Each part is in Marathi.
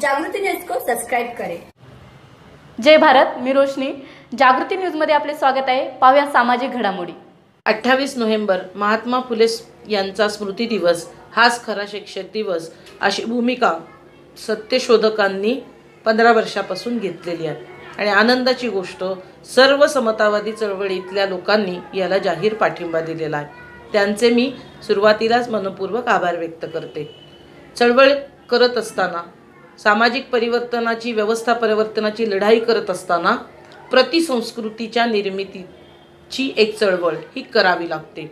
जागृति न्यूज को सब्सक्राइब करें। जय भारत मी रोशनी. जागृती न्यूजमध्ये आपले स्वागत आहे. पाहूया सामाजिक घडामोडी. अठ्ठावीस नोव्हेंबर महात्मा फुले यांचा स्मृती दिवस. हाच खरा शिक्षक दिवस. अशी भूमिका सत्यशोधकांनी पंधरा वर्षापासून घेतलेली आहे. आणि आनंदाची गोष्ट सर्व समतावादी चळवळीतल्या लोकांनी याला जाहीर पाठिंबा दिलेला आहे. त्यांचे मी सुरुवातीलाच मनपूर्वक आभार व्यक्त करते. चळवळ करत असताना सामाजिक परिवर्तनाची व्यवस्था परिवर्तनाची लढाई करत असताना प्रतिसंस्कृतीच्या निर्मितीची एक चळवळ ही करावी लागते.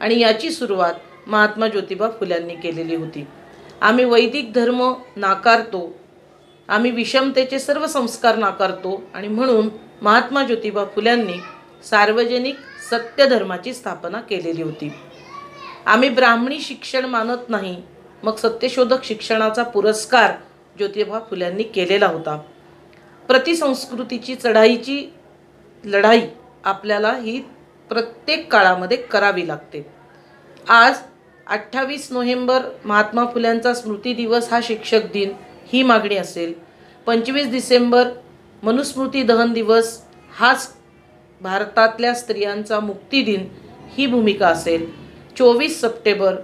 आणि याची सुरुवात महात्मा ज्योतिबा फुल्यांनी केलेली होती. आम्ही वैदिक धर्म नाकारतो आम्ही विषमतेचे सर्व संस्कार नाकारतो आणि म्हणून महात्मा ज्योतिबा फुल्यांनी सार्वजनिक सत्य धर्माची स्थापना केलेली होती. आम्ही ब्राह्मणी शिक्षण मानत नाही मग सत्यशोधक शिक्षणाचा पुरस्कार ज्योतिबा फुल्यांनी केलेला होता. प्रतिसंस्कृतीची चढाईची लढाई आपल्याला ही प्रत्येक काळामध्ये करावी लागते. आज अठ्ठावीस नोव्हेंबर महात्मा फुल्यांचा स्मृती दिवस हा शिक्षक दिन ही मागणी असेल. पंचवीस डिसेंबर मनुस्मृती दहन दिवस हाच भारतातल्या स्त्रियांचा मुक्ती दिन ही भूमिका असेल. चोवीस सप्टेंबर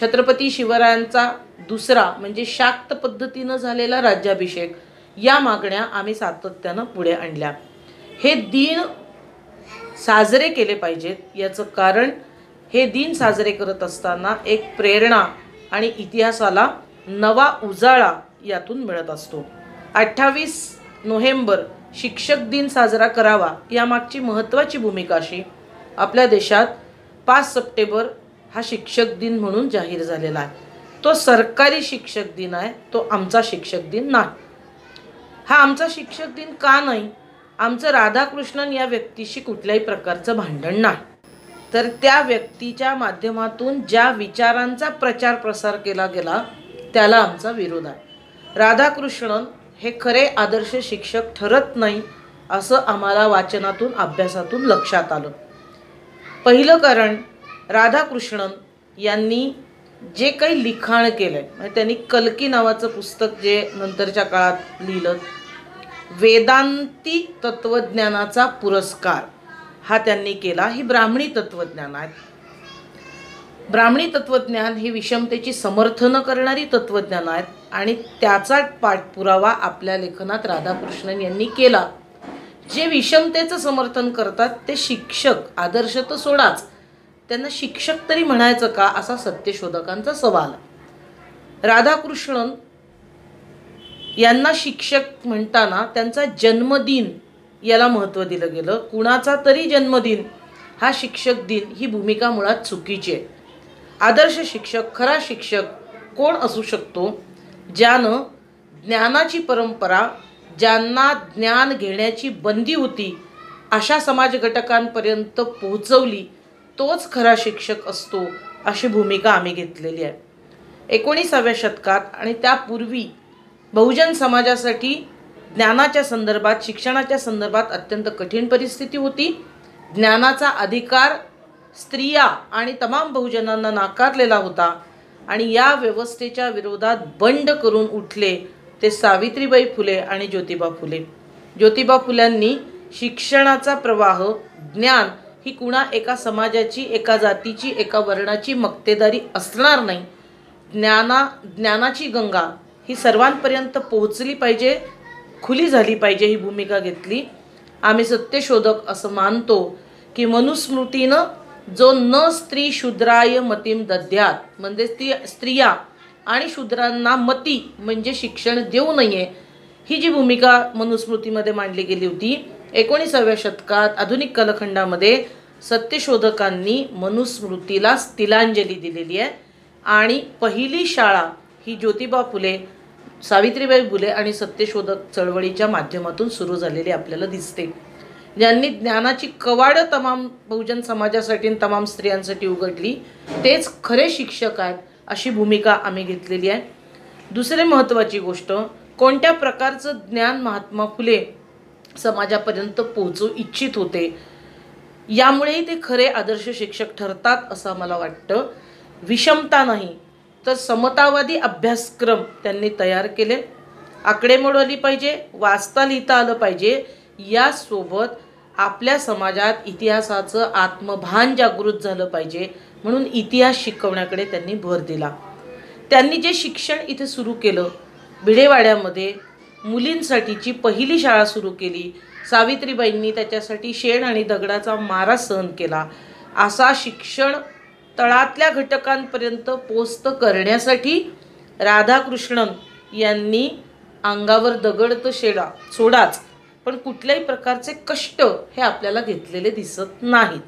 छत्रपती शिवरायांचा दुसरा म्हणजे शाक्त पद्धतीनं झालेला राज्याभिषेक या मागण्या आम्ही सातत्यानं पुढे आणल्या. हे दिन साजरे केले पाहिजेत. याचं कारण हे दिन साजरे करत असताना एक प्रेरणा आणि इतिहासाला नवा उजाळा यातून मिळत असतो. अठ्ठावीस नोव्हेंबर शिक्षक दिन साजरा करावा यामागची महत्त्वाची भूमिका अशी आपल्या देशात पाच सप्टेंबर हा शिक्षक दिन म्हणून जाहीर झालेला आहे. तो सरकारी शिक्षक दिन आहे तो आमचा शिक्षक दिन नाही. हा आमचा शिक्षक दिन का नाही? आमचं राधाकृष्णन या व्यक्तीशी कुठल्याही प्रकारचं भांडण नाही. तर त्या व्यक्तीच्या माध्यमातून ज्या विचारांचा प्रचार प्रसार केला गेला त्याला आमचा विरोध आहे. राधाकृष्णन हे खरे आदर्श शिक्षक ठरत नाही असं आम्हाला वाचनातून अभ्यासातून लक्षात आलं. पहिलं कारण राधाकृष्णन यांनी जे काही लिखाण केलं आहे म्हणजे त्यांनी कल्की नावाचं पुस्तक जे नंतरच्या काळात लिहिलं वेदांती तत्वज्ञानाचा पुरस्कार हा त्यांनी केला. ही ब्राह्मणी तत्वज्ञान आहेत ब्राह्मणी तत्वज्ञान ही विषमतेची समर्थनं करणारी तत्वज्ञान आहेत आणि त्याचा पाठपुरावा आपल्या लेखनात राधाकृष्णन यांनी केला. जे विषमतेचं समर्थन करतात ते शिक्षक आदर्श तर सोडाच. त्यांना शिक्षक तरी म्हणायचं का असा सत्यशोधकांचा सवाल राधाकृष्णन यांना शिक्षक म्हणताना त्यांचा जन्मदिन याला महत्त्व दिलं गेलं. कुणाचा तरी जन्मदिन हा शिक्षक दिन ही भूमिका मुळात चुकीची आहे. आदर्श शिक्षक खरा शिक्षक कोण असू शकतो? ज्यानं ज्ञानाची परंपरा ज्यांना ज्ञान घेण्याची बंदी होती अशा समाजघटकांपर्यंत पोहोचवली तोच खरा शिक्षक असतो अशी भूमिका आम्ही घेतलेली आहे. एकोणीसाव्या शतकात आणि त्यापूर्वी बहुजन समाजासाठी ज्ञानाच्या संदर्भात शिक्षणाच्या संदर्भात अत्यंत कठीण परिस्थिती होती. ज्ञानाचा अधिकार स्त्रिया आणि तमाम बहुजनांना नाकारलेला होता आणि या व्यवस्थेच्या विरोधात बंड करून उठले ते सावित्रीबाई फुले आणि ज्योतिबा फुले. ज्योतिबा फुल्यांनी शिक्षणाचा प्रवाह ज्ञान ही कुणा एका समाजाची एका जातीची एका वर्णाची मक्तेदारी असणार नाही. ज्ञाना ज्ञानाची गंगा ही सर्वांपर्यंत पोहोचली पाहिजे खुली झाली पाहिजे ही भूमिका घेतली. आम्ही सत्यशोधक असं मानतो की मनुस्मृतीनं जो न स्त्री शूद्राय मतीम दद्यात म्हणजे स्त्री स्त्रिया आणि शूद्रांना मती म्हणजे शिक्षण देऊ नये ही जी भूमिका मनुस्मृतीमध्ये मांडली गेली होती एकोणीसाव्या शतकात आधुनिक कालखंडामध्ये सत्यशोधकांनी मनुस्मृतीला तिलांजली दिलेली आहे. आणि पहिली शाळा ही ज्योतिबा फुले सावित्रीबाई फुले आणि सत्यशोधक चळवळीच्या माध्यमातून सुरू झालेली आपल्याला दिसते. ज्यांनी ज्ञानाची कवाडं तमाम बहुजन समाजासाठी आणि तमाम स्त्रियांसाठी उघडली तेच खरे शिक्षक आहेत अशी भूमिका आम्ही घेतलेली आहे. दुसरी महत्त्वाची गोष्ट कोणत्या प्रकारचं ज्ञान महात्मा फुले समाजापर्यंत पोहोचू इच्छित होते. यामुळेही ते खरे आदर्श शिक्षक ठरतात असं मला वाटतं. विषमता नाही तर समतावादी अभ्यासक्रम त्यांनी तयार केले. आकडेमोड आली पाहिजे वाचता लिहिता आलं पाहिजे. यासोबत आपल्या समाजात इतिहासाचं आत्मभान जागृत झालं पाहिजे म्हणून इतिहास शिकवण्याकडे त्यांनी भर दिला. त्यांनी जे शिक्षण इथे सुरू केलं भिडेवाड्यामध्ये मुलींसाठीची पहिली शाळा सुरू केली. सावित्रीबाईंनी त्याच्यासाठी शेण आणि दगडाचा मारा सहन केला. असा शिक्षण तळातल्या घटकांपर्यंत पोचतं करण्यासाठी राधाकृष्णन यांनी अंगावर दगड तर शेडा सोडाच पण कुठल्याही प्रकारचे कष्ट हे आपल्याला घेतलेले दिसत नाहीत.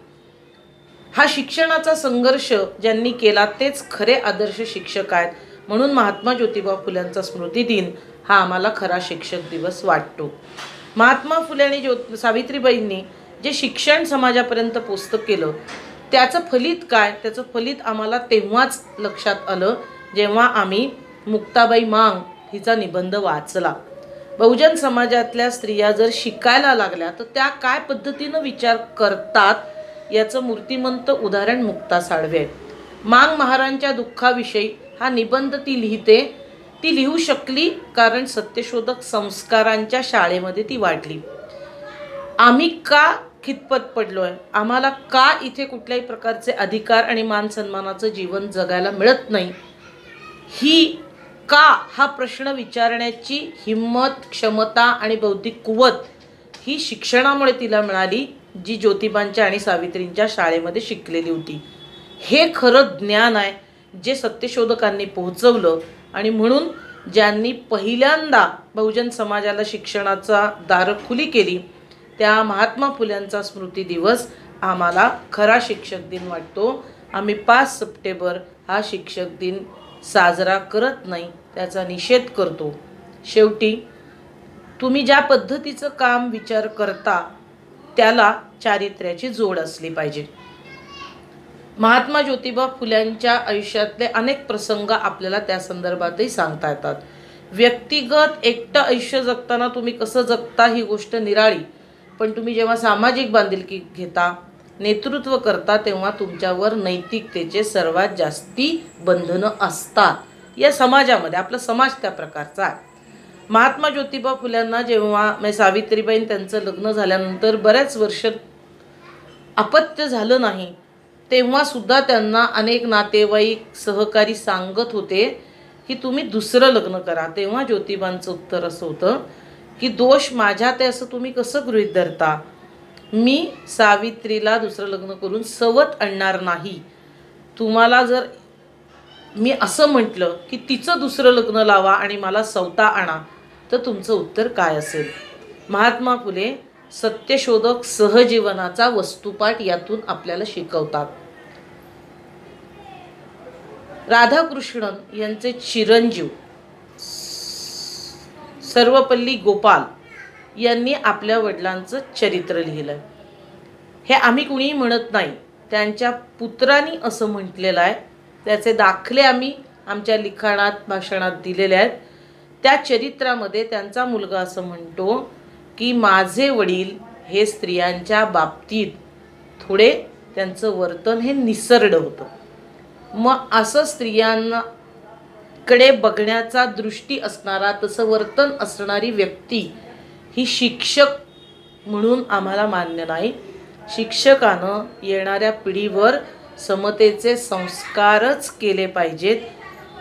हा शिक्षणाचा संघर्ष ज्यांनी केला तेच खरे आदर्श शिक्षक आहेत म्हणून महात्मा ज्योतिबा फुल्यांचा स्मृती दिन हा आम्हाला खरा शिक्षक दिवस वाटतो. महात्मा फुले आणि ज्यो सावित्रीबाईंनी जे शिक्षण समाजापर्यंत पुस्तक केलं त्याचं फलित काय? त्याचं फलित आम्हाला तेव्हाच लक्षात आलं जेव्हा आम्ही मुक्ताबाई मांग हिचा निबंध वाचला. बहुजन समाजातल्या स्त्रिया जर शिकायला लागल्या तर त्या काय पद्धतीनं विचार करतात याचं मूर्तिमंत उदाहरण मुक्ता साळवे मांग महाराजांच्या दुःखाविषयी हा निबंध ती लिहिते ती लिहू शकली कारण सत्यशोधक संस्कारांच्या शाळेमध्ये ती वाढली. आम्ही का खितपत आहे आम्हाला का इथे कुठल्याही प्रकारचे अधिकार आणि मान सन्मानाचं जीवन जगायला मिळत नाही? ही का? हा प्रश्न विचारण्याची हिंमत क्षमता आणि बौद्धिक कुवत ही शिक्षणामुळे तिला मिळाली जी ज्योतिबांच्या आणि सावित्रींच्या शाळेमध्ये शिकलेली होती. हे खरं ज्ञान आहे जे सत्यशोधकांनी पोहोचवलं आणि म्हणून ज्यांनी पहिल्यांदा बहुजन समाजाला शिक्षणाचा दार खुली केली त्या महात्मा फुल्यांचा स्मृती दिवस आम्हाला खरा शिक्षक दिन वाटतो. आम्ही पाच सप्टेंबर हा शिक्षक दिन साजरा करत नाही त्याचा निषेध करतो. शेवटी तुम्ही ज्या पद्धतीचं काम विचार करता त्याला चारित्र्याची जोड असली पाहिजे. महात्मा ज्योतिबा फुल्यांच्या आयुष्यातले अनेक प्रसंग आपल्याला त्या संदर्भातही सांगता येतात. व्यक्तिगत एकटं आयुष्य जगताना तुम्ही कसं जगता ही गोष्ट निराळी. पण तुम्ही जेव्हा सामाजिक बांधिलकी घेता नेतृत्व करता तेव्हा तुमच्यावर नैतिकतेचे सर्वात जास्ती बंधनं असतात. या समाजामध्ये आपला समाज त्या प्रकारचा आहे. महात्मा ज्योतिबा फुल्यांना जेव्हा म्हणजे सावित्रीबाईन त्यांचं लग्न झाल्यानंतर बऱ्याच वर्ष अपत्य झालं नाही तेव्हा सुद्धा त्यांना अनेक नातेवाईक सहकारी सांगत होते की तुम्ही दुसरं लग्न करा. तेव्हा ज्योतिबांचं उत्तर असं होतं की दोष माझ्यात आहे असं तुम्ही कसं गृहीत धरता? मी सावित्रीला दुसरं लग्न करून सवत आणणार नाही. तुम्हाला जर मी असं म्हटलं की तिचं दुसरं लग्न लावा आणि मला सवता आणा तर तुमचं उत्तर काय असेल? महात्मा फुले सत्यशोधक सहजीवनाचा वस्तुपाठ यातून आपल्याला शिकवतात. राधाकृष्णन यांचे चिरंजीव सर्वपल्ली गोपाल यांनी आपल्या वडिलांचं चरित्र लिहिलं हे आम्ही कुणीही म्हणत नाही त्यांच्या पुत्रांनी असं म्हटलेलं आहे. त्याचे दाखले आम्ही आमच्या लिखाणात भाषणात दिलेले आहेत. त्या चरित्रामध्ये त्यांचा मुलगा असं म्हणतो की माझे वडील हे स्त्रियांच्या बाबतीत थोडे त्यांचं वर्तन हे निसरड होतं. मग असं स्त्रियांना कडे बघण्याचा दृष्टी असणारा तसं वर्तन असणारी व्यक्ती ही शिक्षक म्हणून आम्हाला मान्य नाही. शिक्षकानं येणाऱ्या पिढीवर समतेचे संस्कारच केले पाहिजेत.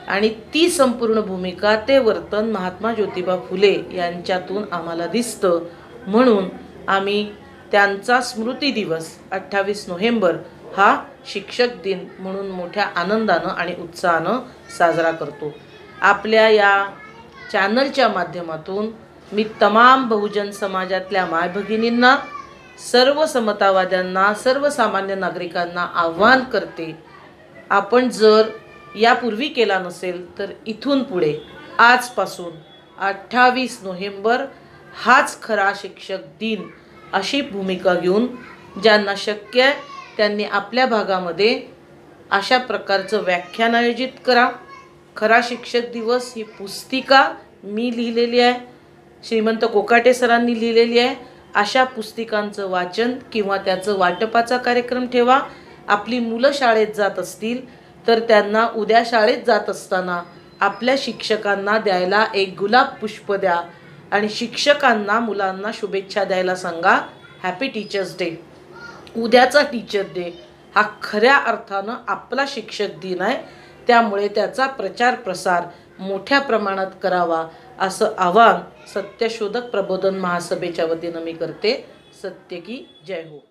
आणि ती संपूर्ण भूमिका ते वर्तन महात्मा ज्योतिबा फुले यांच्यातून आम्हाला दिसतं. म्हणून आम्ही त्यांचा स्मृती दिवस अठ्ठावीस नोव्हेंबर हा शिक्षक दिन म्हणून मोठ्या आनंदानं आणि उत्साहानं साजरा करतो. आपल्या या चॅनलच्या माध्यमातून मी तमाम बहुजन समाजातल्या मायभगिनींना सर्व समतावाद्यांना सर्वसामान्य नागरिकांना आव्हान करते. आपण जर यापूर्वी केला नसेल तर इथून पुढे आजपासून अठ्ठावीस नोव्हेंबर हाच खरा शिक्षक दिन अशी भूमिका घेऊन ज्यांना शक्य आहे त्यांनी आपल्या भागामध्ये अशा प्रकारचं व्याख्यान आयोजित करा. खरा शिक्षक दिवस ही पुस्तिका मी लिहिलेली आहे. श्रीमंत कोकाटे सरांनी लिहिलेली आहे. अशा पुस्तिकांचं वाचन किंवा त्याचं वाटपाचा कार्यक्रम ठेवा. आपली मुलं शाळेत जात असतील तर त्यांना उद्या शाळेत जात असताना आपल्या शिक्षकांना द्यायला एक गुलाब पुष्प द्या आणि शिक्षकांना मुलांना शुभेच्छा द्यायला सांगा हॅपी टीचर्स डे उद्याचा टीचर डे हा खऱ्या अर्थानं आपला शिक्षक दिन आहे. त्यामुळे त्याचा प्रचार प्रसार मोठ्या प्रमाणात करावा असं आवाहन सत्यशोधक प्रबोधन महासभेच्या वतीनं मी करते. सत्य की जय हो.